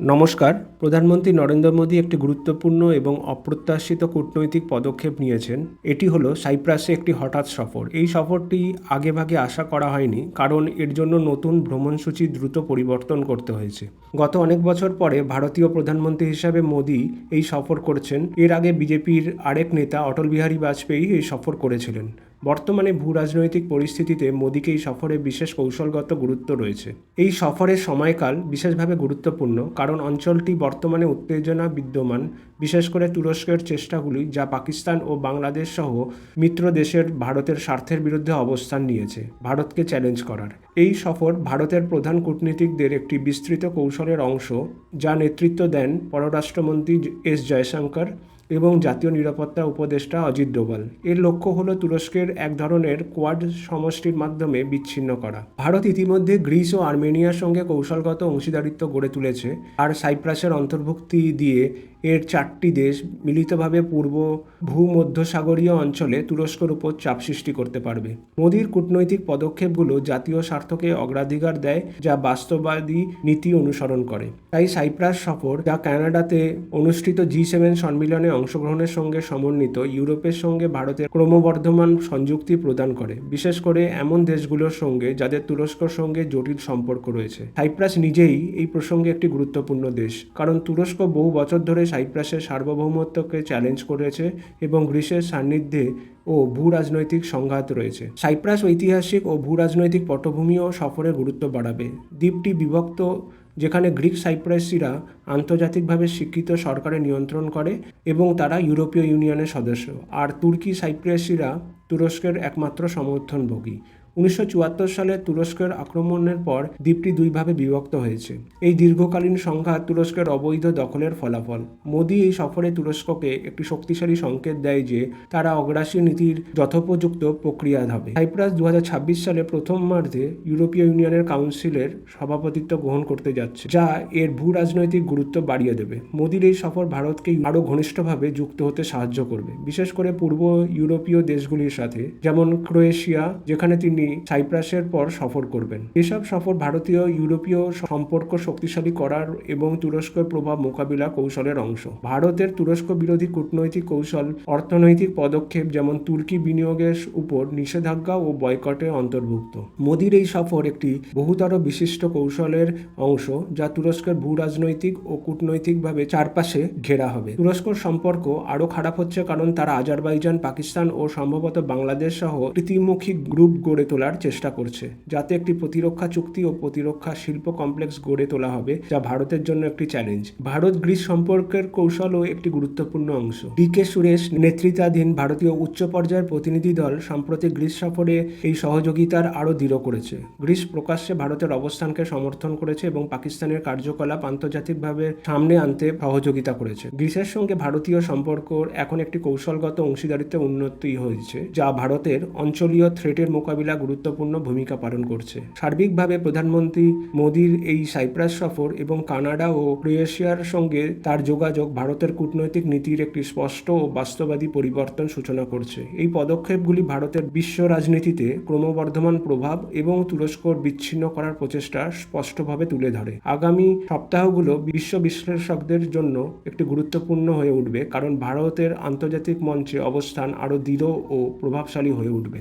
নমস্কার। প্রধানমন্ত্রী নরেন্দ্র মোদী একটি গুরুত্বপূর্ণ এবং অপ্রত্যাশিত কূটনৈতিক পদক্ষেপ নিয়েছেন। এটি হলো সাইপ্রাসে একটি হঠাৎ সফর। এই সফরটি আগেভাগে আশা করা হয়নি, কারণ এর জন্য নতুন ভ্রমণসূচি দ্রুত পরিবর্তন করতে হয়েছে। গত অনেক বছর পরে ভারতীয় প্রধানমন্ত্রী হিসাবে মোদী এই সফর করছেন। এর আগে বিজেপির আরেক নেতা অটল বিহারী বাজপেয়ী এই সফর করেছিলেন। বর্তমানে ভূ রাজনৈতিক পরিস্থিতিতে মোদীকে এই সফরে বিশেষ কৌশলগত গুরুত্ব রয়েছে। এই সফরের সময়কাল বিশেষভাবে গুরুত্বপূর্ণ কারণ অঞ্চলটি বর্তমানে উত্তেজনা বিদ্যমান, বিশেষ করে তুরস্কের চেষ্টাগুলি যা পাকিস্তান ও বাংলাদেশ সহ মিত্র দেশের ভারতের স্বার্থের বিরুদ্ধে অবস্থান নিয়েছে, ভারতকে চ্যালেঞ্জ করার। এই সফর ভারতের প্রধান কূটনীতিকদের একটি বিস্তৃত কৌশলের অংশ, যা নেতৃত্ব দেন পররাষ্ট্রমন্ত্রী এস জয়শঙ্কর এবং জাতীয় নিরাপত্তা উপদেষ্টা অজিত ডোভাল। এর লক্ষ্য হল তুরস্কের এক ধরনের কোয়াড সমষ্টির মাধ্যমে বিচ্ছিন্ন করা। ভারত ইতিমধ্যে গ্রিস ও আর্মেনিয়ার সঙ্গে কৌশলগত অংশীদারিত্ব গড়ে তুলেছে আর সাইপ্রাসের অন্তর্ভুক্তি দিয়ে এর চারটি দেশ মিলিতভাবে পূর্ব ভূমধ্যসাগরীয় অঞ্চলে তুরস্কর উপর চাপ সৃষ্টি করতে পারবে। মোদীর কূটনৈতিক পদক্ষেপগুলো জাতীয় স্বার্থকে অগ্রাধিকার দেয়, যা বাস্তববাদী নীতি অনুসরণ করে। তাই সাইপ্রাস সফর, যা কানাডাতে অনুষ্ঠিত জি সেভেন সম্মিলনে অংশগ্রহণের সঙ্গে সমন্বিত, ইউরোপের সঙ্গে ভারতের ক্রমবর্ধমান সংযুক্তি প্রদান করে। বিশেষ করে এমন দেশগুলোর সঙ্গে, যাদের তুরস্কর সঙ্গে জটিল সম্পর্ক রয়েছে। সাইপ্রাস নিজেই এই প্রসঙ্গে একটি গুরুত্বপূর্ণ দেশ, কারণ তুরস্ক বহু বছর ধরে সাইপ্রাসের সার্বভৌমত্বকে চ্যালেঞ্জ করেছে এবং গ্রিসের সান্নিধ্যে ও ভূ রাজনৈতিক সংঘাত রয়েছে। সাইপ্রাস ঐতিহাসিক ও ভূ রাজনৈতিক পটভূমি ও সফরের গুরুত্ব বাড়াবে। দ্বীপটি বিভক্ত, যেখানে গ্রিক সাইপ্রাসিরা আন্তর্জাতিকভাবে স্বীকৃত সরকারের নিয়ন্ত্রণ করে এবং তারা ইউরোপীয় ইউনিয়নের সদস্য। আর তুর্কি সাইপ্রাসিরা তুরস্কের একমাত্র সমর্থনভোগী। উনিশশো চুয়াত্তর সালে তুরস্কের আক্রমণের পর দ্বীপটি দুইভাবে বিভক্ত হয়েছে। এই দীর্ঘকালীন সংঘাত তুরস্কের অবৈধ দখলের ফলাফল। মোদী এই সফরে তুরস্ককে একটি শক্তিশালী সংকেত দেয় যে তারা অগ্রাসী নীতির যথোপযুক্ত প্রক্রিয়া হবে সাইপ্রাস দু হাজার ছাব্বিশ সালে প্রথম প্রথমার্ধে ইউরোপীয় ইউনিয়নের কাউন্সিলের সভাপতিত্ব গ্রহণ করতে যাচ্ছে, যা এর ভূ রাজনৈতিক গুরুত্ব বাড়িয়ে দেবে। মোদীর এই সফর ভারতকে আরও ঘনিষ্ঠভাবে যুক্ত হতে সাহায্য করবে, বিশেষ করে পূর্ব ইউরোপীয় দেশগুলির সাথে, যেমন ক্রোয়েশিয়া, যেখানে তিনি সাইপ্রাসের পর সফর করবেন। এসব সফর ভারতীয়, ইউরোপীয় সম্পর্ক শক্তিশালী করার এবং তুরস্কের প্রভাব মোকাবিলা কৌশলের অংশ। ভারতের তুরস্ক বিরোধী কূটনৈতিক কৌশল, অর্থনৈতিক পদক্ষেপ যেমন তুর্কি বিনিয়োগের উপর নিষেধাজ্ঞা ও বয়কটে অন্তর্ভুক্ত। মোদির এই সফর একটি বহুতর বিশিষ্ট কৌশলের অংশ যা তুরস্কের ভূ রাজনৈতিক ও কূটনৈতিকভাবে চারপাশে ঘেরা হবে। তুরস্কর সম্পর্ক আরও খারাপ হচ্ছে কারণ তারা আজারবাইজান, পাকিস্তান ও সম্ভবত বাংলাদেশ সহ প্রীতিমুখী গ্রুপ গড়ে তোলার চেষ্টা করছে, যাতে একটি প্রতিরক্ষা চুক্তি ও প্রতিরক্ষা শিল্প কমপ্লেক্স গড়ে তোলা হবে, যা ভারতের জন্য একটি চ্যালেঞ্জ ভারত গ্রিস সম্পর্কের কৌশলও একটি গুরুত্বপূর্ণ অংশ। ডি কে সুরেশ নেতৃত্বাধীন ভারতীয় উচ্চ পর্যায়ের প্রতিনিধি দল সম্প্রতি গ্রিস সফরে এই সহযোগিতার আরও দৃঢ় করেছে। গ্রিস প্রকাশ্যে ভারতের অবস্থানকে সমর্থন করেছে এবং পাকিস্তানের কার্যকলাপ আন্তর্জাতিকভাবে সামনে আনতে সহযোগিতা করেছে। গ্রিসের সঙ্গে ভারতীয় সম্পর্ক এখন একটি কৌশলগত অংশীদারিত্বে উন্নতি হয়েছে, যা ভারতের অঞ্চলীয় থ্রেটের মোকাবিলা গুরুত্বপূর্ণ ভূমিকা পালন করছে। সার্বিকভাবে প্রধানমন্ত্রী মোদীর এই সাইপ্রাস সফর এবং কানাডা ও ক্রোয়েশিয়ার সঙ্গে তার যোগাযোগ ভারতের কূটনৈতিক নীতির একটি স্পষ্ট ও বাস্তবাদী পরিবর্তন সূচনা করছে। এই পদক্ষেপগুলি ভারতের বিশ্ব রাজনীতিতে ক্রমবর্ধমান প্রভাব এবং তুরস্কর বিচ্ছিন্ন করার প্রচেষ্টা স্পষ্টভাবে তুলে ধরে। আগামী সপ্তাহগুলো বিশ্ব বিশ্লেষকদের জন্য একটি গুরুত্বপূর্ণ হয়ে উঠবে, কারণ ভারতের আন্তর্জাতিক মঞ্চে অবস্থান আরও দৃঢ় ও প্রভাবশালী হয়ে উঠবে।